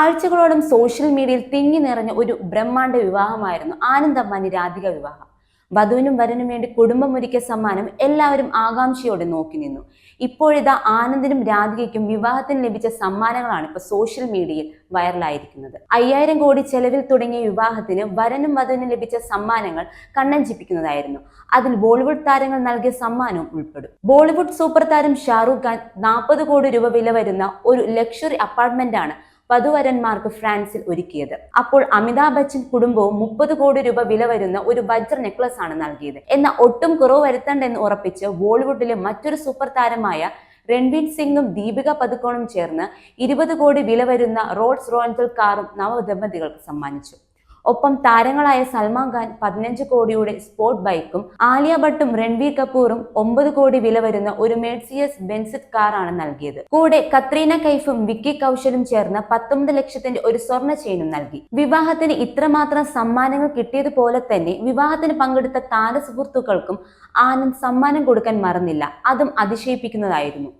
ആഴ്ചകളോളം സോഷ്യൽ മീഡിയയിൽ തിങ്ങി നിറഞ്ഞ ഒരു ബ്രഹ്മാണ്ഡ വിവാഹമായിരുന്നു ആനന്ദമ്മാനി രാധിക വിവാഹം. വധുവിനും വരനും വേണ്ടി കുടുംബമൊരുക്കിയ സമ്മാനം എല്ലാവരും ആകാംക്ഷയോടെ നോക്കി നിന്നു. ഇപ്പോഴിതാ ആനന്ദിനും രാധികയ്ക്കും വിവാഹത്തിന് ലഭിച്ച സമ്മാനങ്ങളാണ് ഇപ്പോൾ സോഷ്യൽ മീഡിയയിൽ വൈറലായിരിക്കുന്നത്. അയ്യായിരം കോടി ചെലവിൽ തുടങ്ങിയ വിവാഹത്തിന് വരനും വധുവിനും ലഭിച്ച സമ്മാനങ്ങൾ കണ്ണഞ്ചിപ്പിക്കുന്നതായിരുന്നു അതിൽ ബോളിവുഡ് താരങ്ങൾ നൽകിയ സമ്മാനവും ഉൾപ്പെടും. ബോളിവുഡ് സൂപ്പർ താരം ഷാറൂഖ് ഖാൻ നാൽപ്പത് കോടി രൂപ വില വരുന്ന ഒരു ലക്ഷറി അപ്പാർട്ട്മെന്റ് ആണ് വധുവരന്മാർക്ക് ഫ്രാൻസിൽ ഒരുക്കിയത്. അപ്പോൾ അമിതാഭ് ബച്ചൻ കുടുംബവും മുപ്പത് കോടി രൂപ വില വരുന്ന ഒരു വജ്ര നെക്ലസ് ആണ് നൽകിയത്. എന്നാൽ ഒട്ടും കുറവ് വരുത്തണ്ടെന്ന് ഉറപ്പിച്ച് ബോളിവുഡിലെ മറ്റൊരു സൂപ്പർ താരമായ രൺവീർ സിംഗും ദീപിക പതുക്കോണും ചേർന്ന് ഇരുപത് കോടി വില വരുന്ന റോഡ്സ് റോയൽ കാറും നവദമ്പതികൾക്ക് സമ്മാനിച്ചു. ഒപ്പം താരങ്ങളായ സൽമാൻ ഖാൻ പതിനഞ്ച് കോടിയുടെ സ്പോർട്ട് ബൈക്കും ആലിയ ഭട്ടും രൺവീർ കപൂറും ഒമ്പത് കോടി വില വരുന്ന ഒരു മേഴ്സിയസ് ബെൻസിറ്റ് കാറാണ് നൽകിയത്. കൂടെ കത്രീന കൈഫും വിക്കി കൗശലും ചേർന്ന് പത്തൊമ്പത് ലക്ഷത്തിന്റെ ഒരു സ്വർണ ചെയിനും നൽകി. വിവാഹത്തിന് ഇത്രമാത്രം സമ്മാനങ്ങൾ കിട്ടിയതുപോലെ തന്നെ വിവാഹത്തിന് പങ്കെടുത്ത താര സുഹൃത്തുക്കൾക്കും ആനന്ദ് സമ്മാനം കൊടുക്കാൻ മറന്നില്ല. അതും അതിശയിപ്പിക്കുന്നതായിരുന്നു.